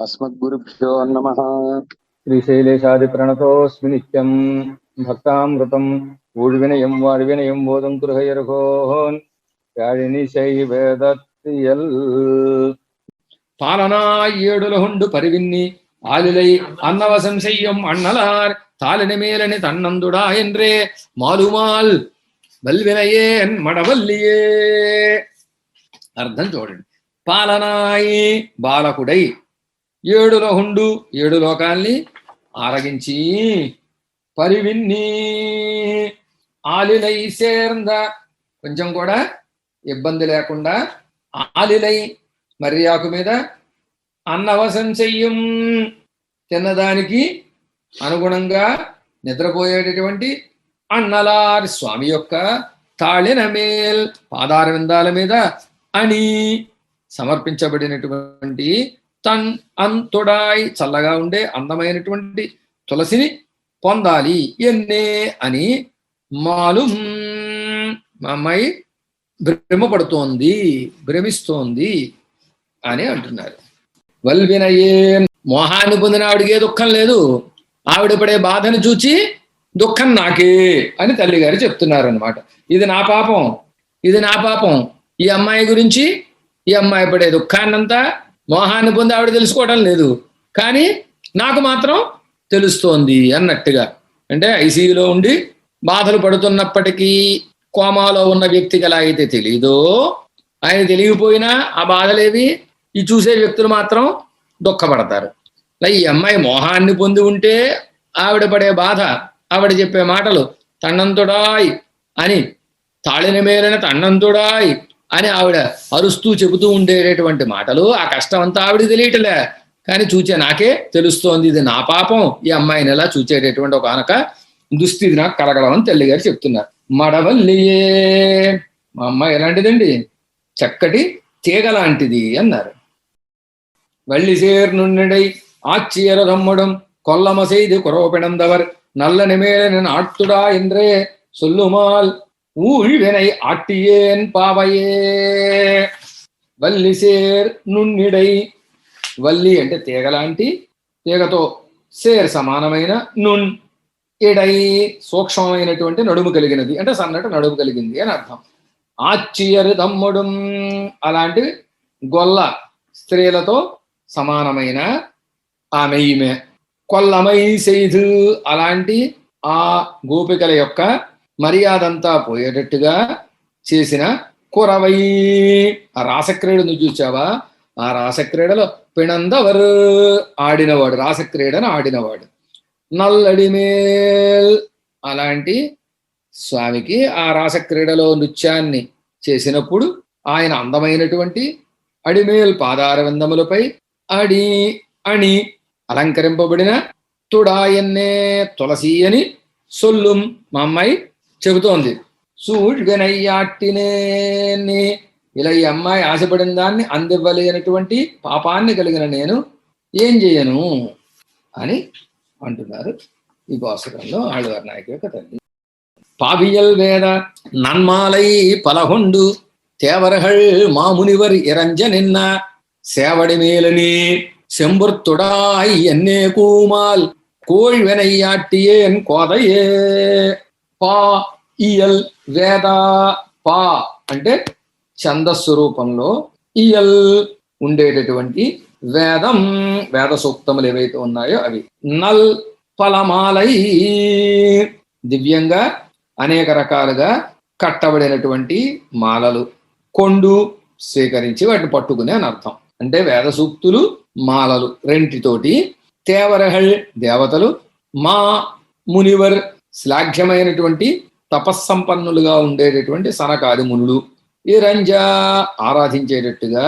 अस्मद्गुरुभ्यो नमः। श्रीशैलेशादिप्रणतोऽस्मि नित्यम्। भक्तामृतम्। ஊழ்வினையும் வாழ்வினையும் போதும் குருகையர்கோன் வேதத்தியல் தாளனாய் ஏடுலகுண்டு பருவின்னி ஆளிலை அன்னவசம் செய்யும் அண்ணலார் தாளினி மேலனி தன்னந்துடா என்றே। மாலுமால் வல்வினையே என் மடவல்லியே அர்த்தம் சோழன் பாலனாய் பாலகுடை ఏడులో లోహుండు ఏడు లోకాల్ని ఆరగించి పరివిన్ని. ఆలిలై సేర్ంద. కొంచెం కూడా ఇబ్బంది లేకుండా ఆలిలై మర్యాకు మీద అన్నవసం చెయ్యం. తిన్నదానికి అనుగుణంగా నిద్రపోయేటటువంటి అన్నలారి స్వామి యొక్క తాళిన మేల్ పాదార విందాల మీద అని సమర్పించబడినటువంటి తన్ అంతుడాయ్ చల్లగా ఉండే అందమైనటువంటి తులసిని పొందాలి ఎన్నే అని మాలు మా అమ్మాయి భ్రమపడుతోంది భ్రమిస్తోంది అని అంటున్నారు. వల్వినయే మోహాన్ని పొందిన ఆవిడకి ఏ దుఃఖం లేదు. ఆవిడ పడే బాధను చూచి దుఃఖం నాకే అని తల్లి గారు చెప్తున్నారు అనమాట ఇది నా పాపం ఇది నా పాపం. ఈ అమ్మాయి గురించి ఈ అమ్మాయి పడే దుఃఖాన్నంతా మోహాన్ని పొంది ఆవిడ తెలుసుకోవడం లేదు. కానీ నాకు మాత్రం తెలుస్తోంది అన్నట్టుగా. అంటే ఐసీయూలో ఉండి బాధలు పడుతున్నప్పటికీ కోమాలో ఉన్న వ్యక్తికి ఎలా అయితే తెలియదో ఆయన తెలియకపోయినా ఆ బాధలేవి ఈ చూసే వ్యక్తులు మాత్రం దుఃఖపడతారు. ఈ అమ్మాయి మోహాన్ని పొంది ఉంటే ఆవిడ పడే బాధ ఆవిడ చెప్పే మాటలు తన్నంతుడాయ్ అని తాళిన మేలిన తన్నంతుడాయ్ అని ఆవిడ అరుస్తూ చెబుతూ ఉండేటటువంటి మాటలు ఆ కష్టం అంతా ఆవిడ తెలియటలే. కానీ చూచే నాకే తెలుస్తోంది ఇది నా పాపం. ఈ అమ్మాయిని ఎలా చూచేటటువంటి ఒక అనక దుస్థితి నాకు కలగడం అని తల్లిగారు చెప్తున్నారు. మడవల్లియే మా అమ్మాయి ఎలాంటిదండి? చక్కటి తీగ లాంటిది అన్నారు వల్లిసేర్ నుండి ఆచీర రమ్మడం కొల్లమసైది కురవపిణం దవర్ నల్లని మేలని నాట్తుడా ఇంద్రే సొల్లుమాల్ ஊழ்வினை ஆட்டியேன் பாவையே వల్లిసేర్ నున్నిడై వల్లి అంటే తీగలాంటి తీగతో సేర్ సమానమైన నున్ ఇడై సూక్ష్మమైనటువంటి నడుము కలిగినది అంటే సన్నటి నడుము కలిగింది అని అర్థం ఆచ్చియరు తమ్ముడు అలాంటి గొల్ల స్త్రీలతో సమానమైన ఆమె ఈమె కొల్లమై సెయిదు అలాంటి ఆ గోపికల యొక్క మర్యాదంతా పోయేటట్టుగా చేసిన కురవై. ఆ రాసక్రీడను చూచావా ఆ రాసక్రీడలో పిణందవరు ఆడినవాడు రాసక్రీడను ఆడినవాడు. నల్లడిమేల్ అలాంటి స్వామికి ఆ రాసక్రీడలో నృత్యాన్ని చేసినప్పుడు ఆయన అందమైనటువంటి అడిమేల్ పాదారవిందములపై అడి అణి అలంకరింపబడిన తుడాయన్నే తులసి అని సొల్లుం మా అమ్మాయి చెబుతోంది. సూర్యుడుగా అయ్యాట్టినే ఇలా ఈ అమ్మాయి ఆశపడిన దాన్ని అందివ్వలేనటువంటి పాపాన్ని కలిగిన నేను ఏం చేయను? అని అంటున్నారు ఈ భాస్కరంలో ఆళ్ళవారి నాయకు యొక్క తల్లి. పాపియల్ వేద నన్మాలై పలహుండు తేవరహల్ మామునివర్ ఇరంజ నిన్న సేవడి మేలని శంభృత్తుడాయి ఎన్నే కూమాల్ కోళ్వెనయ్యాట్టియే కోదయే. పా ఈఎల్ వేద పా అంటే ఛందస్సు రూపంలో ఈఎల్ ఉండేటటువంటి వేదం వేద సూక్తములు ఏవైతే ఉన్నాయో అవి. నల్ ఫలమాలై దివ్యంగా అనేక రకాలుగా కట్టబడినటువంటి మాలలు. కొండు స్వీకరించి వాటిని పట్టుకుని అని అర్థం. అంటే వేద సూక్తులు మాలలు రెంటితోటి తేవరహళ్ దేవతలు మా మునివర్ శ్లాఘ్యమైనటువంటి తపస్సంపన్నులుగా ఉండేటటువంటి సనకాది మునులు ఈ రంజ ఆరాధించేటట్టుగా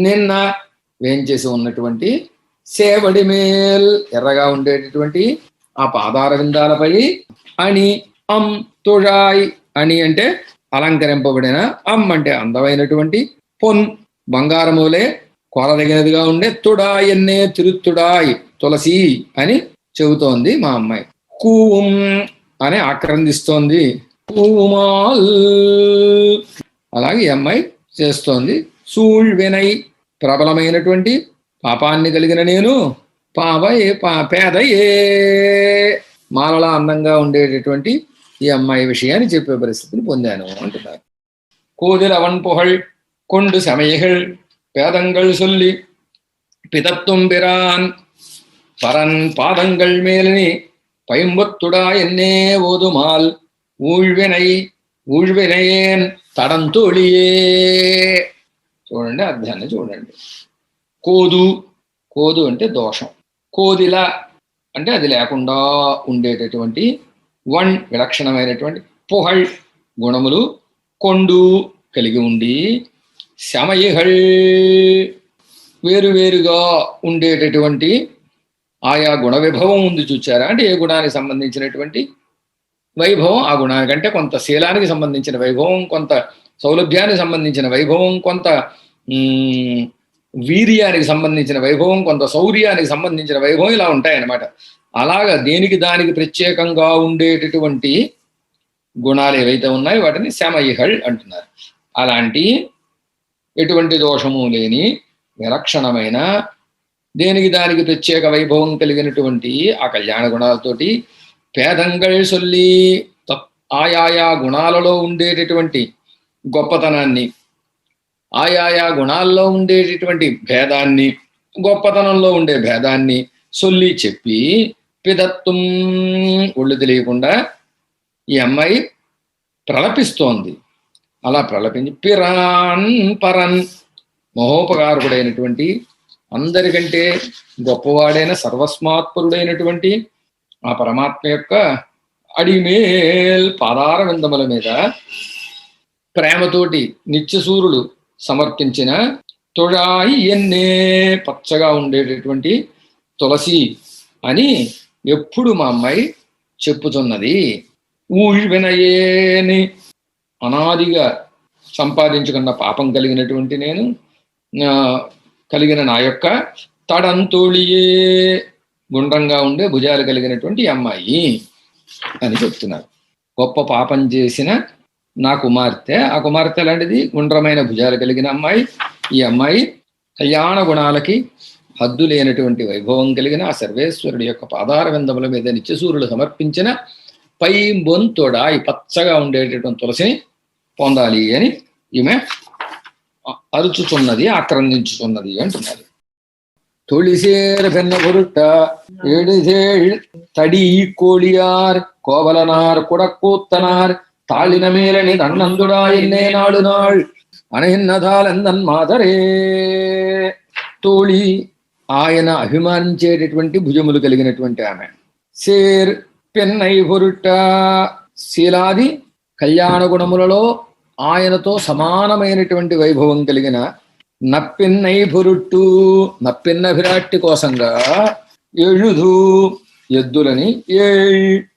నిన్న వేంచేసి ఉన్నటువంటి సేవడి మేల్ ఎర్రగా ఉండేటటువంటి ఆ పాదార విందాలపై అని అం తుడాయ్ అని అంటే అలంకరింపబడిన అమ్ అంటే అందమైనటువంటి పొన్ బంగారములే కొరదగినదిగా ఉండే తుడాయన్నే తిరుత్తుడాయ్ తులసి అని చెబుతోంది మా అమ్మాయి. కూం అని ఆక్రందిస్తోంది కూమాల్ అలాగే ఈ అమ్మాయి చేస్తోంది సూళ్ వినయ్ ప్రబలమైనటువంటి పాపాన్ని కలిగిన నేను పావయే పా పేదయే మాలలా అందంగా ఉండేటటువంటి ఈ అమ్మాయి విషయాన్ని చెప్పే పరిస్థితిని పొందాను అంటున్నారు కోదిల వన్పుహళ్ கொண்டு சமைகள் பேதங்கள் சொல்லி பிதத்தும் பிரான் பரன் பாதங்கள் மேலினி பயம்பத்துடா என்னே ஓதுமால் ஊழ்வினை ఊళ్ళినయేన్ తడంతోళియే చూడండి అధ్యాన్ని చూడండి కోదు కోదు అంటే దోషం కోదిల అంటే అది లేకుండా ఉండేటటువంటి వన్ విలక్షణమైనటువంటి పుహళ్ గుణములు కొండు కలిగి ఉండి శమయిహళ్ వేరువేరుగా ఉండేటటువంటి ఆయా గుణ విభవం ఉంది చూచారా? అంటే ఏ గుణానికి సంబంధించినటువంటి వైభవం? ఆ గుణానికంటే కొంత శీలానికి సంబంధించిన వైభవం కొంత సౌలభ్యానికి సంబంధించిన వైభవం కొంత వీర్యానికి సంబంధించిన వైభవం కొంత శౌర్యానికి సంబంధించిన వైభవం ఇలా ఉంటాయన్నమాట. అలాగా దేనికి దానికి ప్రత్యేకంగా ఉండేటటువంటి గుణాలు ఏవైతే ఉన్నాయో వాటిని శమయిహళ్ అంటున్నారు. అలాంటి ఎటువంటి దోషము లేని విలక్షణమైన దేనికి దానికి ప్రత్యేక వైభవం కలిగినటువంటి ఆ కళ్యాణ గుణాలతోటి పేదంగళ్ సొల్లి ఆయాయా గుణాలలో ఉండేటటువంటి గొప్పతనాన్ని ఆయాయా గుణాల్లో ఉండేటటువంటి భేదాన్ని గొప్పతనంలో ఉండే భేదాన్ని సొల్లి చెప్పి పిదత్వం ఒళ్ళు తెలియకుండా ఈ అమ్మాయి ప్రలపిస్తోంది. అలా ప్రలపించి పిరాన్ పరన్ మహోపకారకుడైనటువంటి అందరికంటే గొప్పవాడైన సర్వస్మాత్పరుడైనటువంటి ఆ పరమాత్మ యొక్క అడిమేల్ పాదార విందముల మీద ప్రేమతోటి నిత్యసూరుడు సమర్పించిన తొడాయి ఎన్నే పచ్చగా ఉండేటటువంటి తులసి అని ఎప్పుడు మా అమ్మాయి చెప్పుతున్నది. ఊహివినయేని అనాదిగా సంపాదించుకున్న పాపం కలిగినటువంటి నేను కలిగిన నా యొక్క తడంతోళియే. గుండ్రంగా ఉండే భుజాలు కలిగినటువంటి అమ్మాయి అని చెప్తున్నారు. గొప్ప పాపం చేసిన నా కుమార్తె. ఆ కుమార్తె లాంటిది గుండ్రమైన భుజాలు కలిగిన అమ్మాయి. ఈ అమ్మాయి కళ్యాణ గుణాలకి హద్దు లేనటువంటి వైభవం కలిగిన ఆ సర్వేశ్వరుడి యొక్క పాదార విందముల మీద నిత్యసూరుడు సమర్పించిన పై బొంతోడా ఈ పచ్చగా ఉండేటటువంటి తులసిని పొందాలి అని ఈమె అరుచుతున్నది ఆక్రందించుతున్నది అంటున్నారు தொழிசேர பெண்ண பொருட்ட எழுதேழ் தடி கோழியார் கோவலனார் குடக்கூத்தனார் தாளின மேலணி தன்னந்துடா என்னே நாடு நாள் అనహిన్నదాల్ ఎందన్ మాదరే తోళి ఆయన అభిమానించేటటువంటి భుజములు కలిగినటువంటి ఆమె సేర్ పెన్నై పొరుట శీలాది కళ్యాణ గుణములలో ఆయనతో సమానమైనటువంటి వైభవం కలిగిన నప్పిన్నై పొరుట్టు నప్పిన్న విరాట్టి కోసంగా ఎഴുదు ఎద్దులని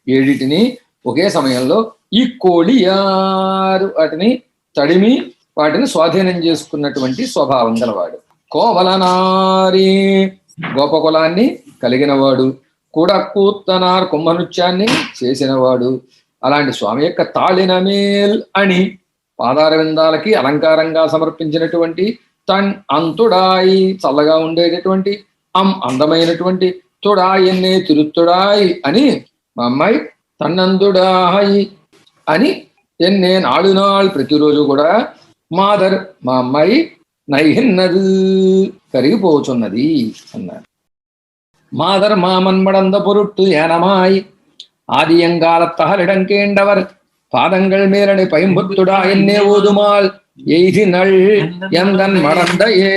ఏడిటిని ఒకే సమయంలో ఈ కోడియారు వాటిని తడిమి వాటిని స్వాధీనం చేసుకున్నటువంటి స్వభావం గలవాడు. కోవలనారి గోపకులాన్ని కలిగినవాడు కూడా కూత్తనార్ కుంభనృత్యాన్ని చేసినవాడు. అలాంటి స్వామి యొక్క తాళిన మేల్ అని పాదారవిందాలకి అలంకారంగా సమర్పించినటువంటి తన్ అంతుడాయి చల్లగా ఉండేటటువంటి అం అందమైనటువంటి తుడాయన్నే తిరుత్తుడాయి అని మా అమ్మాయి తన్నందుడాయి అని ఎన్నే నాడు నాడు ప్రతిరోజు కూడా మాదర్ మా అమ్మాయి నైహిన్నది కరిగిపోచున్నది అన్నారు. மாதர் மாமன் மடந்த பொருட்டு ஏனமாய் తహలిడంకేండవర్ பாதங்கள் மேலனை பைம்புத்துடா என்னே ஓதுமால் எய்தி நள் ఎందన్ మడందయే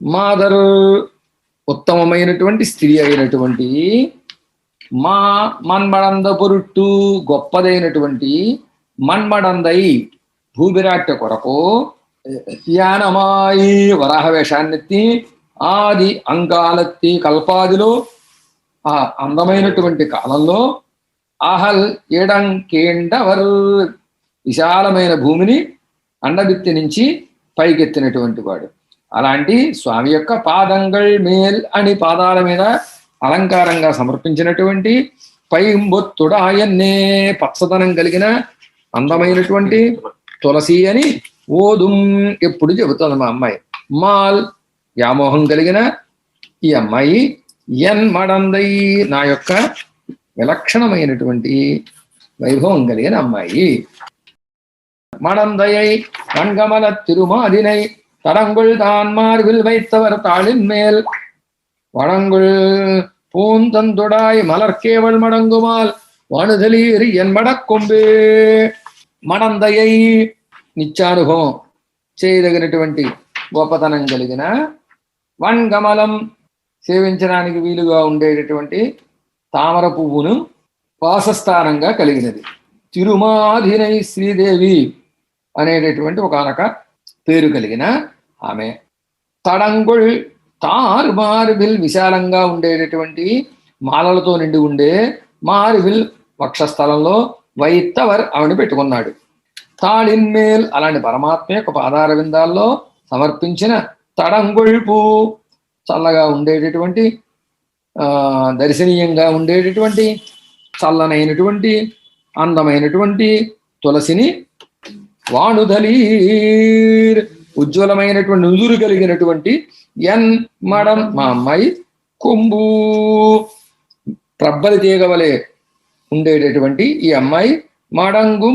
మాదరు ఉత్తమమైనటువంటి స్త్రీ అయినటువంటి మా మన్మడంద పొరుట్టు గొప్పదైనటువంటి మన్మడందై భూమిరాట్య కొరకు యానమాయి వరాహ వేషాన్నెత్తి ఆది అంగాలెత్తి కల్పాదిలో ఆ అందమైనటువంటి కాలంలో అహల్ ఎడం కేండవర్. విశాలమైన భూమిని అండబిత్తి నుంచి పైకెత్తినటువంటి వాడు. అలాంటి స్వామి యొక్క పాదంగల్ మేల్ అని పాదాల మీద అలంకారంగా సమర్పించినటువంటి పైంబొత్తుడాయన్నే పచ్చదనం కలిగిన అందమైనటువంటి తులసి అని ఓదుం ఎప్పుడు చెబుతుంది మా అమ్మాయి. మాల్ వ్యామోహం కలిగిన ఈ అమ్మాయి ఎన్ మడందై నా యొక్క విలక్షణమైనటువంటి వైభవం కలిగిన అమ్మాయి மணந்தையை கண்கமல திருமாதினை தடங்குள் தான் மார்பில் வைத்தவர் தாளின் மேல் வடங்குள் பூந்தந்துடாய் மலர்கேவல் மடங்குமால் వణుదలీరి ఎన్మడకొంబే మనందయ్యై నిత్యానుభవం చేయదగినటువంటి గొప్పతనం కలిగిన వన్గమలం సేవించడానికి వీలుగా ఉండేటటువంటి తామర పువ్వును వాసస్థానంగా కలిగినది. తిరుమాధినై శ్రీదేవి అనేటటువంటి ఒకనొక పేరు కలిగిన ఆమె. తడంగుళ్ తారు మార్బిల్ విశాలంగా ఉండేటటువంటి మాలలతో నిండి ఉండే మారుబిల్ వక్షస్థలంలో వైత్తవర్ ఆవిడ పెట్టుకున్నాడు. తాళిన్మేల్ అలాంటి పరమాత్మ యొక్క పాదార విందాల్లో సమర్పించిన తడంగుళ్పు చల్లగా ఉండేటటువంటి దర్శనీయంగా ఉండేటటువంటి చల్లనైనటువంటి అందమైనటువంటి తులసిని వాణుధలీర్ ఉజ్వలమైనటువంటి నుదురు కలిగినటువంటి ఎన్ మడం మా అమ్మాయి కొంబు ప్రబ్బలి తీగవలే ఉండేటటువంటి ఈ అమ్మాయి మడంగు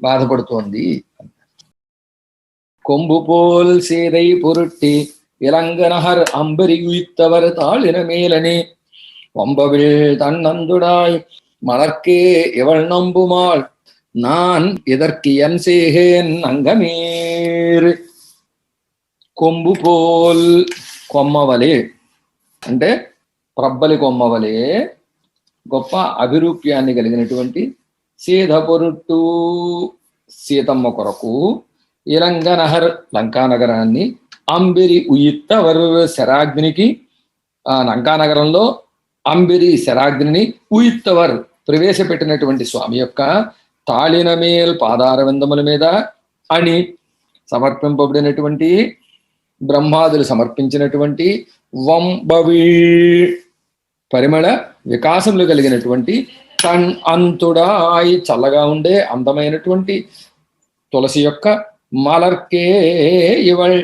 బాధపడుతోంది. కొంబు పోల్ సేదై పురుట్టి இளங்கனகர் அம்பரி உயித்தவர் தாளின மேலனே வம்பவில் தன்னந்துடாய் மலர்க்கே இவள் நம்புமாள் நான் இதற்கு என் செய்கேன் అంగమేర్ కొంబు పోల్ కొమ్మవలే అంటే ప్రబ్బలి కొమ్మవలే గొప్ప అభిరూప్యాన్ని కలిగినటువంటి సీత పొరుట్టు సీతమ్మ కొరకు ఇలంగనహర్ లంకానగరాన్ని అంబిరి ఉయిత్తవర్ శరాగ్నికి ఆ లంకానగరంలో అంబిరి శరాగ్నిని ఉయిత్తవర్ ప్రవేశపెట్టినటువంటి స్వామి యొక్క తాళినమేల్ పాదార విందముల మీద అని సమర్పింపబడినటువంటి బ్రహ్మాదులు సమర్పించినటువంటి వంబవీ పరిమళ వికాసములు కలిగినటువంటి కణ్ అంతుడాయి చల్లగా ఉండే అందమైనటువంటి తులసి యొక్క మలర్కే ఇవళ్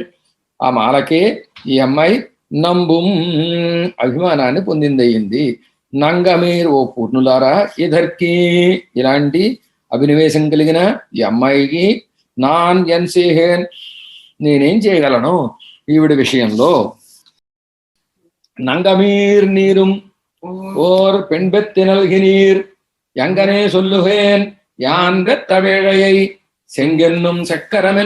ఆ మాలకే ఈ అమ్మాయి నంబుం అభిమానాన్ని పొందిందయ్యింది నంగమీర్ ఓ పూర్ణులారా ఇధర్కి ఇలాంటి అభినవేశం కలిగిన ఈ అమ్మాయికి నాన్ ఎన్సేహేన్ నేనేం చేయగలను? ఈవిడ విషయంలో. నంగమీర్ నీరుం ఓర్ பெண்பெத்தி நல்கினீர் నీర్ சொல்லுகேன் సొల్లుహేన్ பெத்த வேழையை செங்கென்னும் சக்கரம்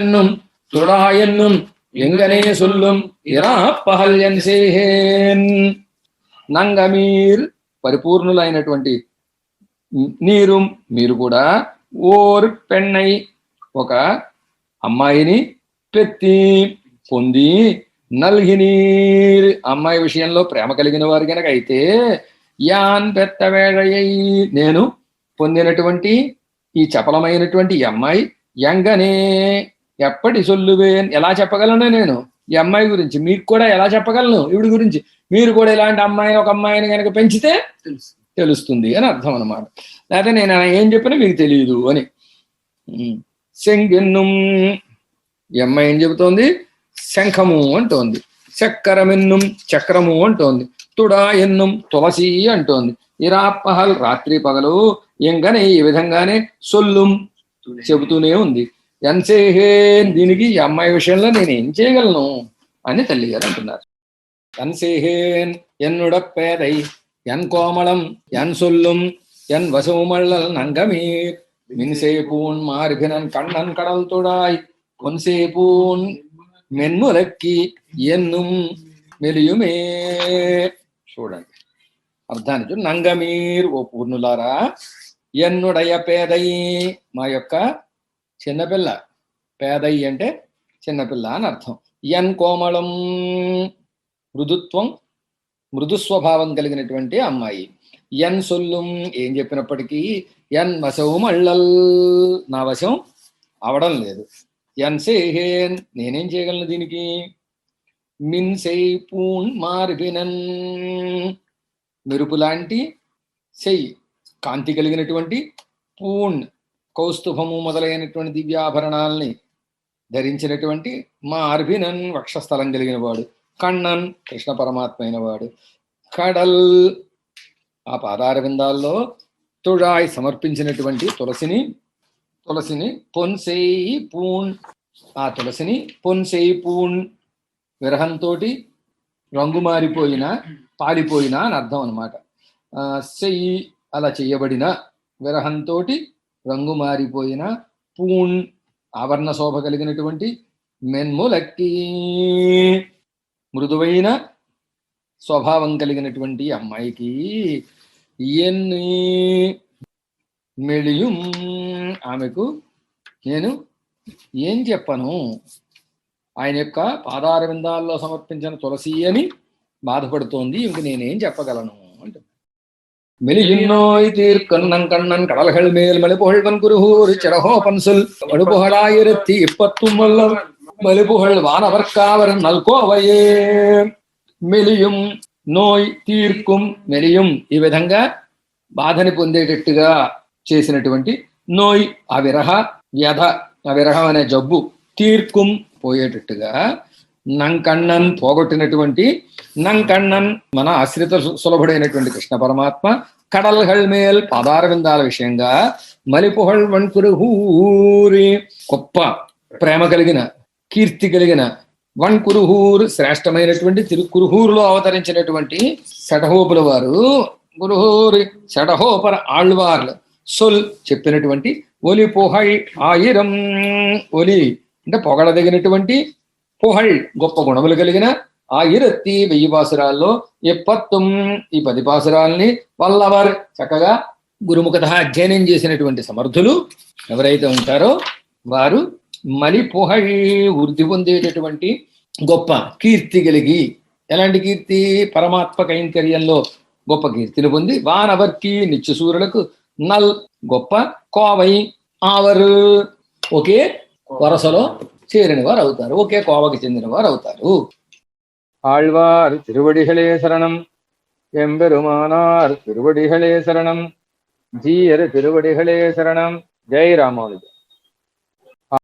எங்கனே சொல்லும் இரா పహల్ ఎన్ సేహేన్ నంగమీర్ పరిపూర్ణులైనటువంటి నీరు మీరు కూడా ఓర్ పెన్నై ఒక అమ్మాయిని పెత్తి పొంది నల్గినీర్ అమ్మాయి విషయంలో ప్రేమ కలిగిన వారు గనక అయితే యాన్ పెత్తవేళయ్యి నేను పొందినటువంటి ఈ చపలమైనటువంటి ఈ అమ్మాయి ఎంగనే ఎప్పటి సొల్లువేన్ ఎలా చెప్పగలను నేను? ఈ అమ్మాయి గురించి. మీకు కూడా ఎలా చెప్పగలను? ఈవిడి గురించి. మీరు కూడా ఇలాంటి అమ్మాయిని ఒక అమ్మాయిని కనుక పెంచితే తెలుస్తుంది అని అర్థం అన్నమాట. లేకపోతే నేను ఏం చెప్పినా మీకు తెలియదు అని. ఉమ్. శంఖెన్నుం ఈ అమ్మాయి ఏం చెబుతోంది? శంఖము అంటోంది. చక్కరమెన్నుం చక్రము అంటోంది. తుడా ఎన్నుం. తులసి అంటోంది. ఇరాపహల్ రాత్రి పగలు ఎంగనే ఈ విధంగానే సొల్లుం చెబుతూనే ఉంది. ఎన్సేహేన్ దీనికి ఈ అమ్మాయి విషయంలో నేను ఏం చేయగలను అని తల్లి గారు అంటున్నారు ఎన్సేహేన్ ఎన్నుడ పేదై ఎన్ కోమళం ఎన్ సొల్లుం ఎన్ వసవుమళ్ళల్ నంగమీర్ మిన్సేపూన్ మార్భినన్ కண்ணన్ కడల్ తుడాయ్ కొన్సేపూన్ మెన్ములక్కి ఎన్నుం మెలియుమే చూడండి అర్థాన్ని చూ నంగమీర్ ఓ పూర్ణులారా ఎన్నుడయ పేదయి మా యొక్క చిన్నపిల్ల. పేదయ్యి అంటే చిన్నపిల్ల అని అర్థం. ఎన్ కోమళం. మృదుత్వం మృదు స్వభావం కలిగినటువంటి అమ్మాయి. ఎన్ సొల్లుం ఏం చెప్పినప్పటికీ ఎన్ వశవు మళ్ళల్. నా వశం అవడం లేదు. ఎన్ సేహేన్ నేనేం చేయగలను దీనికి? మిన్ సెయ్ పూన్ మార్బినన్ మెరుపు లాంటి సెయ్. కాంతి కలిగినటువంటి పూన్. కౌస్తుభము మొదలైనటువంటి దివ్యాభరణాలని ధరించినటువంటి మా అర్భినన్ వక్షస్థలం కలిగిన వాడు కണ്ണన్ కృష్ణ పరమాత్మ అయిన వాడు. కడల్ ఆ పాదార విందాల్లో తుడాయి సమర్పించినటువంటి తులసిని తులసిని పొన్సేయి పూన్ ఆ తులసిని పొన్సేయి పూన్ విరహంతో రంగు మారిపోయిన పాలిపోయిన అని అర్థం అనమాట చెయ్యి అలా చేయబడిన విరహంతో రంగు మారిపోయిన పూన్ ఆవరణ శోభ కలిగినటువంటి మెన్ములక్కి మృదువైన స్వభావం కలిగినటువంటి అమ్మాయికి ఎన్ని మెళియం ఆమెకు నేను ఏం చెప్పను? ఆయన యొక్క పాదార విందాల్లో సమర్పించిన తులసి అని బాధపడుతోంది. ఇంక నేనేం చెప్పగలను? மெலியின்னோய் தீர்க்கண்ணன் கண்ணன் கடல்கள் மேல் மலைப்புகழ்வன் குருகூர் சிறகோபன் சொல் மழுப்புகளாயிரத்தி இப்பத்தும் வல்லம் மலிப்புகழ் வானவர்க்காவர் నల్కోవయే మెలియుం నోయ్ తీర్కుం మెలియుం ఈ విధంగా బాధని పొందేటట్టుగా చేసినటువంటి నోయ్ అవిరహ వ్యధ అవిరహం అనే జబ్బు తీర్కుం పోయేటట్టుగా నంకన్నన్ పోగొట్టినటువంటి నంకన్నన్ మన ఆశ్రిత సులభుడైనటువంటి కృష్ణ పరమాత్మ కడల్ మేల్ పదారవిందాల విషయంగా మలిపుహల్ వంకురుహూరి గొప్ప ప్రేమ కలిగిన కీర్తి కలిగిన వన్ కురుహూర్ శ్రేష్టమైనటువంటి తిరుకురుహూరులో అవతరించినటువంటి శటహోపుల వారు గురుహూరి శటహోపర ఆళ్వార్లు సొల్ చెప్పినటువంటి ఒలి పొహై ఆయిరం. ఒలి అంటే పొగడదగినటువంటి పుహళ్ గొప్ప గుణములు కలిగిన ఆ ఇరత్తి వెయ్యి పాసురాల్లో ఎప్పత్తుం ఈ పది పాసురాల్ని వల్లవర్ చక్కగా గురుముఖత అధ్యయనం చేసినటువంటి సమర్థులు ఎవరైతే ఉంటారో వారు మలి పొహళ్ వృద్ధి పొందేటటువంటి గొప్ప కీర్తి కలిగి ఎలాంటి కీర్తి? పరమాత్మ కైంకర్యంలో గొప్ప కీర్తిని పొంది వానవర్కి నిత్యసూరులకు నల్ గొప్ప కోవై ఆవరు. ఒకే వరసలో చేరిన వారు అవుతారు ఒకే కోవకి చెందిన వారు అవుతారు ஆழ்வார் திருவடிகளே சரணம் எம்பெருமானார் திருவடிகளே சரணம் ஜீயர் திருவடிகளே சரணம் ஜெய் ராமானுஜர்